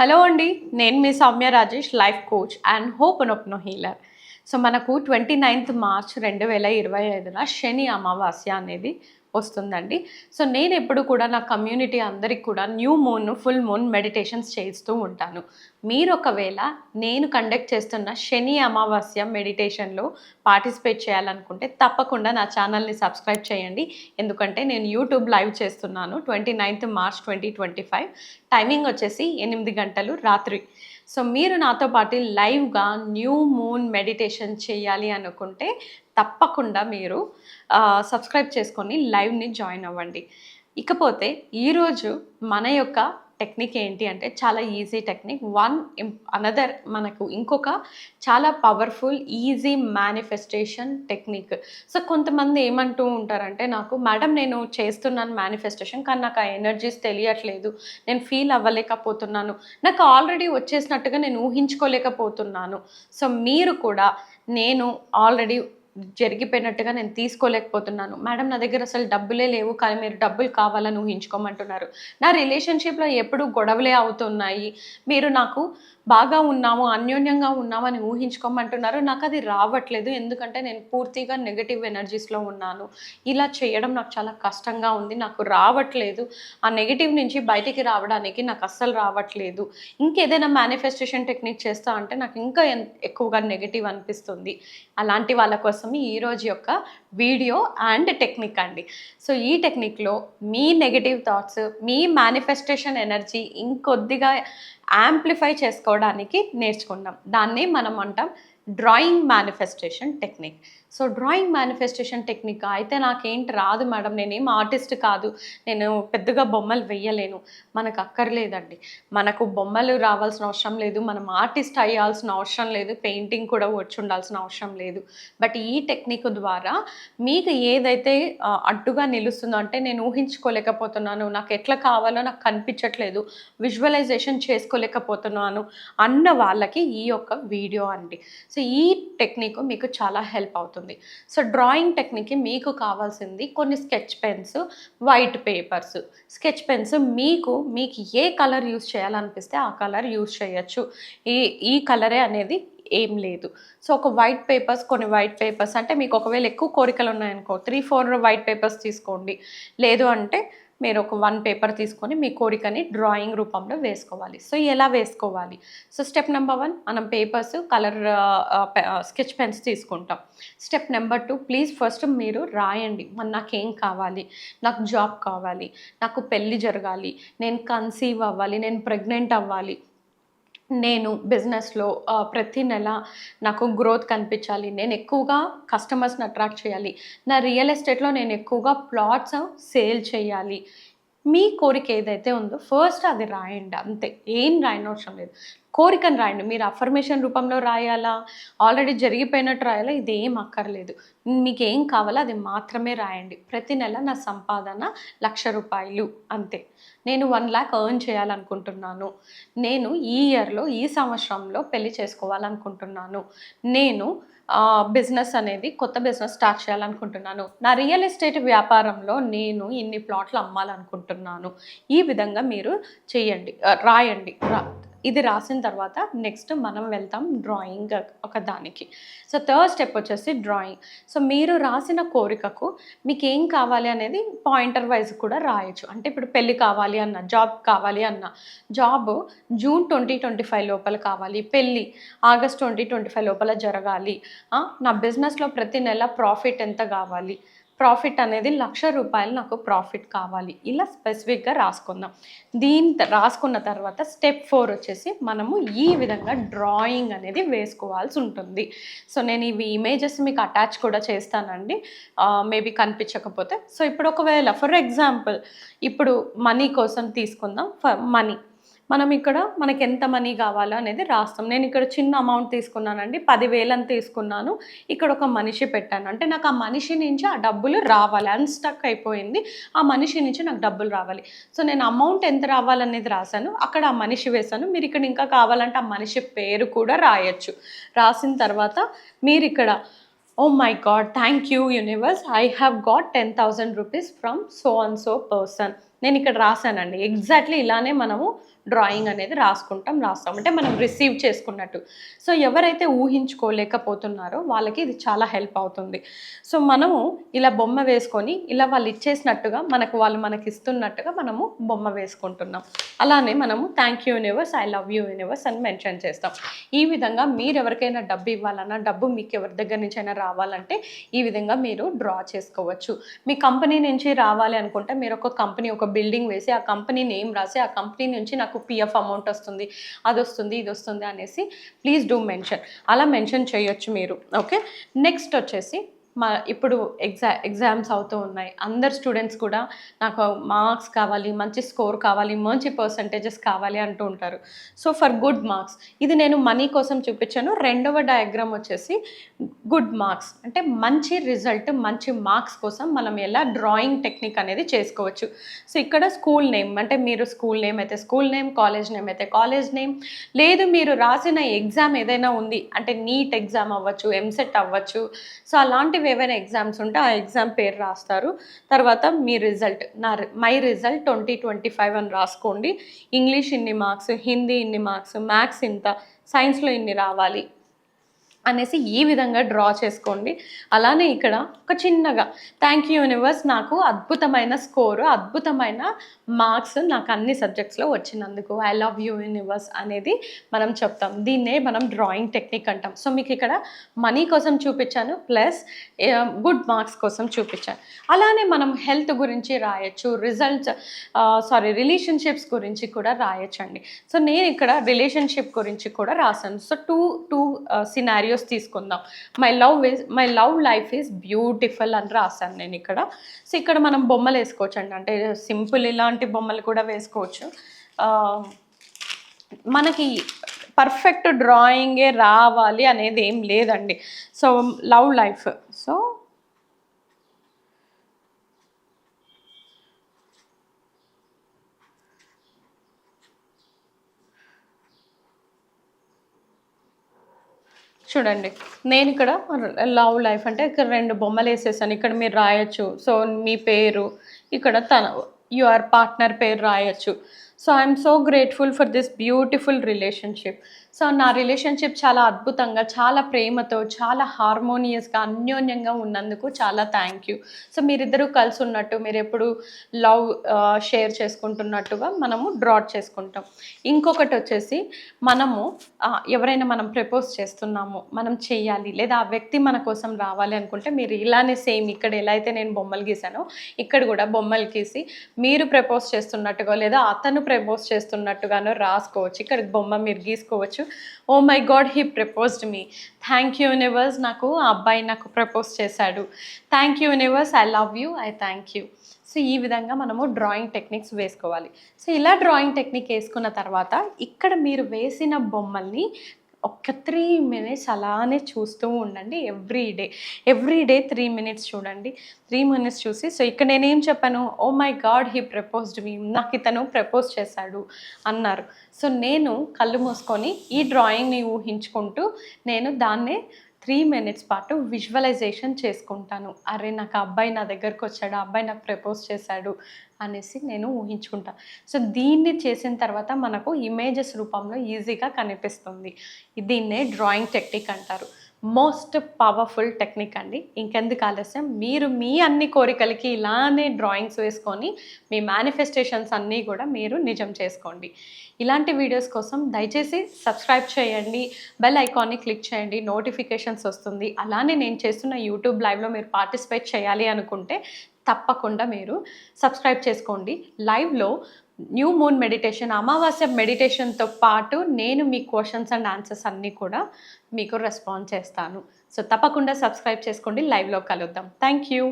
Hello అండి నేను మీ Soumya Rajesh life coach and ho'oponopono healer. So మనకు ట్వంటీ నైన్త్ మార్చ్ రెండు వేల ఇరవై ఐదున శని అమావాస్య అనేది వస్తుందండి. సో నేను ఎప్పుడు కూడా నా కమ్యూనిటీ అందరికి కూడా new moon full moon meditations చేస్తూ ఉంటాను. మీరు ఒకవేళ నేను కండక్ట్ చేస్తున్న శని అమావాస్య మెడిటేషన్లో పార్టిసిపేట్ చేయాలనుకుంటే తప్పకుండా నా ఛానల్ని సబ్స్క్రైబ్ చేయండి. ఎందుకంటే నేను యూట్యూబ్ లైవ్ చేస్తున్నాను twenty ninth March twenty twenty five. Timing వచ్చేసి ఎనిమిది గంటలు రాత్రి. సో మీరు నాతో పాటు లైవ్గా న్యూ మూన్ మెడిటేషన్ చేయాలి అనుకుంటే తప్పకుండా మీరు సబ్స్క్రైబ్ చేసుకొని లైవ్ని జాయిన్ అవ్వండి. ఇకపోతే ఈరోజు మన యొక్క టెక్నిక్ ఏంటి అంటే చాలా ఈజీ టెక్నిక్. వన్ అనదర్ మనకు ఇంకొక చాలా powerful easy manifestation technique. So కొంతమంది ఏమంటూ ఉంటారంటే నాకు మేడం నేను చేస్తున్నాను మేనిఫెస్టేషన్ కానీ నాకు ఆ ఎనర్జీస్ తెలియట్లేదు. నేను ఫీల్ అవ్వలేకపోతున్నాను. నాకు ఆల్రెడీ వచ్చేసినట్టుగా నేను ఊహించుకోలేకపోతున్నాను. సో మీరు కూడా నేను ఆల్రెడీ జరిగిపోయినట్టుగా నేను తీసుకోలేకపోతున్నాను. మేడం నా దగ్గర అసలు డబ్బులే లేవు. కానీ మీరు డబ్బులు కావాలని ఊహించుకోమంటున్నారు. నా రిలేషన్షిప్లో ఎప్పుడు గొడవలే అవుతున్నాయి. మీరు నాకు బాగా ఉన్నాము అన్యోన్యంగా ఉన్నామని ఊహించుకోమంటున్నారు. నాకు అది రావట్లేదు. ఎందుకంటే నేను పూర్తిగా నెగటివ్ ఎనర్జీస్లో ఉన్నాను. ఇలా చేయడం నాకు చాలా కష్టంగా ఉంది. నాకు రావట్లేదు. ఆ నెగిటివ్ నుంచి బయటికి రావడానికి నాకు అస్సలు రావట్లేదు. ఇంకేదైనా మేనిఫెస్టేషన్ టెక్నిక్ చేస్తా అంటే నాకు ఇంకా ఎక్కువగా నెగిటివ్ అనిపిస్తుంది. అలాంటి వాళ్ళ కోసం ఈరోజు యొక్క వీడియో అండ్ టెక్నిక్ అండి. సో ఈ టెక్నిక్లో మీ నెగిటివ్ థాట్స్ మీ మేనిఫెస్టేషన్ ఎనర్జీ ఇంకొద్దిగా యాంప్లిఫై చేసుకోవడానికి నేర్చుకుంటాం దాన్ని మనం అంటాం drawing manifestation technique. So drawing manifestation technique అయితే నాకేంటి రాదు మేడం. నేనేం ఆర్టిస్ట్ కాదు. నేను పెద్దగా బొమ్మలు వెయ్యలేను మనకు అక్కర్లేదండి. మనకు బొమ్మలు రావాల్సిన అవసరం లేదు. మనం ఆర్టిస్ట్ అయ్యాల్సిన అవసరం లేదు. పెయింటింగ్ కూడా వచ్చి ఉండాల్సిన అవసరం లేదు. బట్ ఈ టెక్నిక్ ద్వారా మీకు ఏదైతే అడ్డుగా నిలుస్తుందో అంటే నేను ఊహించుకోలేకపోతున్నాను. నాకు ఎట్లా కావాలో నాకు కనిపించట్లేదు. విజువలైజేషన్ చేసుకో చేసుకోలేకపోతున్నాను అన్న వాళ్ళకి ఈ యొక్క వీడియో అండి. సో ఈ టెక్నిక్ మీకు చాలా హెల్ప్ అవుతుంది. సో డ్రాయింగ్ టెక్నిక్కి మీకు కావాల్సింది కొన్ని sketch pens white papers. Sketch pens మీకు మీకు ఏ కలర్ యూస్ చేయాలనిపిస్తే ఆ కలర్ యూస్ చేయొచ్చు. ఈ ఈ కలరే అనేది ఏం లేదు. సో ఒక వైట్ పేపర్స్ కొన్ని వైట్ పేపర్స్ అంటే మీకు ఒకవేళ ఎక్కువ కోరికలు ఉన్నాయనుకో త్రీ ఫోర్ వైట్ పేపర్స్ తీసుకోండి. లేదు అంటే మీరు ఒక వన్ పేపర్ తీసుకొని మీ కోరికని డ్రాయింగ్ రూపంలో వేసుకోవాలి. సో ఎలా వేసుకోవాలి? సో స్టెప్ నెంబర్ వన్ మనం పేపర్స్ కలర్ స్కెచ్ పెన్స్ తీసుకుంటాం. Step number two please first మీరు రాయండి. మన నాకేం కావాలి? నాకు జాబ్ కావాలి. నాకు పెళ్ళి జరగాలి. నేను కన్సీవ్ అవ్వాలి. నేను ప్రెగ్నెంట్ అవ్వాలి. నేను బిజినెస్లో ప్రతి నెల నాకు గ్రోత్ కనిపించాలి. నేను ఎక్కువగా కస్టమర్స్ని అట్రాక్ట్ చేయాలి. నా రియల్ ఎస్టేట్లో నేను ఎక్కువగా ప్లాట్స్ సేల్ చేయాలి. మీ కోరిక ఏదైతే ఉందో ఫస్ట్ అది రాయండి అంతే. ఏం రాయనవసరం లేదు. కోరికను రాయండి. మీరు అఫర్మేషన్ రూపంలో రాయాలా? ఆల్రెడీ జరిగిపోయినట్టు రాయాలా? ఇది ఏం అక్కర్లేదు. మీకు ఏం కావాలో అది మాత్రమే రాయండి. ప్రతి నెల నా సంపాదన లక్ష రూపాయలు అంతే. నేను వన్ ల్యాక్ ఎర్న్ చేయాలనుకుంటున్నాను. నేను ఈ ఇయర్లో ఈ సంవత్సరంలో పెళ్ళి చేసుకోవాలనుకుంటున్నాను. నేను బిజినెస్ అనేది కొత్త బిజినెస్ స్టార్ట్ చేయాలనుకుంటున్నాను. నా రియల్ ఎస్టేట్ వ్యాపారంలో నేను ఇన్ని ప్లాట్లు అమ్మాలనుకుంటున్నాను. ఈ విధంగా మీరు చేయండి. రాయండి. రా ఇది రాసిన తర్వాత నెక్స్ట్ మనం వెళ్తాం డ్రాయింగ్ ఒక దానికి. సో థర్డ్ స్టెప్ వచ్చేసి డ్రాయింగ్ సో మీరు రాసిన కోరికకు మీకు ఏం కావాలి అనేది పాయింటర్ వైజ్ కూడా రాయొచ్చు. అంటే ఇప్పుడు పెళ్ళి కావాలి అన్న జాబ్ కావాలి అన్న job June twenty twenty five లోపల కావాలి పెళ్ళి ఆగస్ట్ ట్వంటీ ట్వంటీ ఫైవ్ లోపల జరగాలి. నా బిజినెస్లో ప్రతి నెల ప్రాఫిట్ ఎంత కావాలి? ప్రాఫిట్ అనేది లక్ష రూపాయలు నాకు ప్రాఫిట్ కావాలి. ఇలా స్పెసిఫిక్గా రాసుకుందాం. దీని రాసుకున్న తర్వాత స్టెప్ ఫోర్ వచ్చేసి మనము ఈ విధంగా డ్రాయింగ్ అనేది వేసుకోవాల్సి ఉంటుంది. సో నేను ఇవి ఇమేజెస్ మీకు అటాచ్ కూడా చేస్తానండి. మేబీ కనిపించకపోతే. సో ఇప్పుడు ఒకవేళ ఫర్ ఎగ్జాంపుల్ ఇప్పుడు మనీ కోసం తీసుకుందాం. For money. మనం ఇక్కడ మనకి ఎంత మనీ కావాలో అనేది రాస్తాం. నేను ఇక్కడ చిన్న అమౌంట్ తీసుకున్నానండి. పదివేలు అని తీసుకున్నాను. ఇక్కడ ఒక మనిషి పెట్టాను. అంటే నాకు ఆ మనిషి నుంచి ఆ డబ్బులు రావాలి. అన్స్టక్ అయిపోయింది. ఆ మనిషి నుంచి నాకు డబ్బులు రావాలి. సో నేను అమౌంట్ ఎంత రావాలనేది రాశాను. అక్కడ ఆ మనిషి వేశాను. మీరు ఇక్కడ ఇంకా కావాలంటే ఆ మనిషి పేరు కూడా రాయొచ్చు. రాసిన తర్వాత మీరు ఇక్కడ ఓ my God thank you universe I have got ten thousand rupees from so and so person నేను ఇక్కడ రాశానండి. ఎగ్జాక్ట్లీ ఇలానే మనము డ్రాయింగ్ అనేది రాసుకుంటాం రాస్తాం. అంటే మనం రిసీవ్ చేసుకున్నట్టు. సో ఎవరైతే ఊహించుకోలేకపోతున్నారో వాళ్ళకి ఇది చాలా హెల్ప్ అవుతుంది. సో మనము ఇలా బొమ్మ వేసుకొని ఇలా వాళ్ళు ఇచ్చేసినట్టుగా మనకు వాళ్ళు మనకి ఇస్తున్నట్టుగా మనము బొమ్మ వేసుకుంటున్నాం. అలానే మనము thank you universe I love you universe అని మెన్షన్ చేస్తాం. ఈ విధంగా మీరు ఎవరికైనా డబ్బు ఇవ్వాలన్నా డబ్బు మీకు ఎవరి దగ్గర నుంచి అయినా రావాలంటే ఈ విధంగా మీరు డ్రా చేసుకోవచ్చు. మీ కంపెనీ నుంచి రావాలి అనుకుంటే మీరు ఒక కంపెనీ ఒక బిల్డింగ్ వేసి ఆ కంపెనీ నేమ్ రాసి ఆ కంపెనీ నుంచి నాకు పిఎఫ్ అమౌంట్ వస్తుంది అది వస్తుంది ఇది వస్తుంది అనేసి ప్లీజ్ డూ మెన్షన్ అలా మెన్షన్ చేయొచ్చు మీరు ఓకే నెక్స్ట్ వచ్చేసి మా ఇప్పుడు ఎగ్జా ఎగ్జామ్స్ అవుతూ ఉన్నాయి. అందరు స్టూడెంట్స్ కూడా నాకు మార్క్స్ కావాలి మంచి స్కోర్ కావాలి మంచి పర్సంటేజెస్ కావాలి అంటూ ఉంటారు. సో ఫర్ గుడ్ మార్క్స్ ఇది నేను మనీ కోసం చూపించాను. రెండవ డయాగ్రామ్ వచ్చేసి గుడ్ మార్క్స్ అంటే మంచి రిజల్ట్ మంచి మార్క్స్ కోసం మనం ఎలా డ్రాయింగ్ టెక్నిక్ అనేది చేసుకోవచ్చు. సో ఇక్కడ స్కూల్ నేమ్ అంటే మీరు స్కూల్ నేమ్ అయితే స్కూల్ నేమ్ కాలేజ్ నేమ్ అయితే కాలేజ్ నేమ్ లేదు మీరు రాసిన ఎగ్జామ్ ఏదైనా ఉంది అంటే నీట్ ఎగ్జామ్ అవ్వచ్చు ఎంసెట్ అవ్వచ్చు. సో అలాంటివి ఏవైనా ఎగ్జామ్స్ ఉంటే ఆ ఎగ్జామ్ పేరు రాస్తారు. తర్వాత మీ రిజల్ట్ నా my result twenty twenty five అని రాసుకోండి. ఇంగ్లీష్ ఇన్ని మార్క్స్ హిందీ ఇన్ని మార్క్స్ మ్యాథ్స్ ఇంత సైన్స్లో ఇన్ని రావాలి. అనేసి ఈ విధంగా డ్రా చేసుకోండి. అలానే ఇక్కడ ఒక చిన్నగా థ్యాంక్ యూ యూనివర్స్ నాకు అద్భుతమైన స్కోరు అద్భుతమైన మార్క్స్ నాకు అన్ని సబ్జెక్ట్స్లో వచ్చినందుకు ఐ లవ్ యూ యూనివర్స్ అనేది మనం చెప్తాం. దీన్నే మనం డ్రాయింగ్ టెక్నిక్ అంటాం. సో మీకు ఇక్కడ మనీ కోసం చూపించాను ప్లస్ గుడ్ మార్క్స్ కోసం చూపించాను. అలానే మనం హెల్త్ గురించి రాయొచ్చు రిజల్ట్స్ సారీ రిలేషన్షిప్స్ గురించి కూడా రాయొచ్చండి. సో నేను ఇక్కడ రిలేషన్షిప్ గురించి కూడా రాశాను so two two scenario videos తీసుకుందాం. My love is my love life is beautiful అని రాశాను నేను ఇక్కడ. సో ఇక్కడ మనం బొమ్మలు వేసుకోవచ్చు అండి అంటే సింపుల్ ఇలాంటి బొమ్మలు కూడా వేసుకోవచ్చు. మనకి పర్ఫెక్ట్ డ్రాయింగే రావాలి అనేది ఏం లేదండి. సో లవ్ లైఫ్ సో చూడండి. నేను ఇక్కడ లవ్ లైఫ్ అంటే ఇక్కడ రెండు బొమ్మలు వేసేసాను. ఇక్కడ మీరు రాయొచ్చు. సో మీ పేరు ఇక్కడ తన యువర్ పార్ట్నర్ పేరు రాయొచ్చు. So I'm so grateful for this beautiful relationship. So నా రిలేషన్షిప్ చాలా అద్భుతంగా చాలా ప్రేమతో చాలా హార్మోనియస్గా అన్యోన్యంగా ఉన్నందుకు చాలా థ్యాంక్ యూ. సో మీరిద్దరూ కలిసి ఉన్నట్టు మీరు ఎప్పుడు లవ్ షేర్ చేసుకుంటున్నట్టుగా మనము డ్రాట్ చేసుకుంటాం. ఇంకొకటి వచ్చేసి మనము ఎవరైనా మనం ప్రపోజ్ చేస్తున్నాము మనం చేయాలి లేదా ఆ వ్యక్తి మన కోసం రావాలి అనుకుంటే మీరు ఇలానే సేమ్ ఇక్కడ ఎలా అయితే నేను బొమ్మలు గీసానో ఇక్కడ కూడా బొమ్మలు గీసి మీరు ప్రపోజ్ చేస్తున్నట్టుగా లేదా అతను ప్రపోజ్ చేస్తున్నట్టుగానో రాసుకోవచ్చు. ఇక్కడ బొమ్మ మీరు గీసుకోవచ్చు. ఓ my God he proposed me thank you universe నాకు ఆ అబ్బాయి నాకు ప్రపోజ్ చేశాడు. Thank you universe I love you I thank you so ఈ విధంగా మనము డ్రాయింగ్ టెక్నిక్స్ వేసుకోవాలి. సో ఇలా డ్రాయింగ్ టెక్నిక్ వేసుకున్న తర్వాత ఇక్కడ మీరు వేసిన బొమ్మల్ని ఒక్క త్రీ మినిట్స్ అలానే చూస్తూ ఉండండి every day. Every day three minutes చూడండి. త్రీ మినిట్స్ చూసి సో ఇక్కడ నేనేం చెప్పాను? ఓ my God he proposed me. నాకు ఇతను ప్రపోజ్ చేశాడు అన్నారు. సో నేను కళ్ళు మూసుకొని ఈ డ్రాయింగ్ని ఊహించుకుంటూ నేను దాన్నే త్రీ మినిట్స్ పాటు విజువలైజేషన్ చేసుకుంటాను. అరే నాకు అబ్బాయి నా దగ్గరకు వచ్చాడు అబ్బాయి నాకు ప్రపోజ్ చేశాడు. అనేసి నేను ఊహించుకుంటాను సో దీన్ని చేసిన తర్వాత మనకు ఇమేజెస్ రూపంలో ఈజీగా కనిపిస్తుంది. దీన్నే డ్రాయింగ్ టెక్నిక్ అంటారు. మోస్ట్ పవర్ఫుల్ టెక్నిక్ అండి. ఇంకెందుకు ఆలస్యం? మీరు మీ అన్ని కోరికలకి ఇలానే డ్రాయింగ్స్ వేసుకొని మీ మేనిఫెస్టేషన్స్ అన్నీ కూడా మీరు నిజం చేసుకోండి. ఇలాంటి వీడియోస్ కోసం దయచేసి సబ్స్క్రైబ్ చేయండి. బెల్ ఐకాన్ని క్లిక్ చేయండి. నోటిఫికేషన్స్ వస్తుంది. అలానే నేను చేస్తున్న యూట్యూబ్ లైవ్లో మీరు పార్టిసిపేట్ చేయాలి అనుకుంటే తప్పకుండా మీరు సబ్స్క్రైబ్ చేసుకోండి. లైవ్లో న్యూ మూన్ మెడిటేషన్ అమావాస్య మెడిటేషన్తో పాటు నేను మీ క్వశ్చన్స్ అండ్ ఆన్సర్స్ అన్నీ కూడా మీకు రెస్పాన్స్ చేస్తాను. సో తప్పకుండా సబ్స్క్రైబ్ చేసుకోండి. లైవ్లో కలుద్దాం. Thank you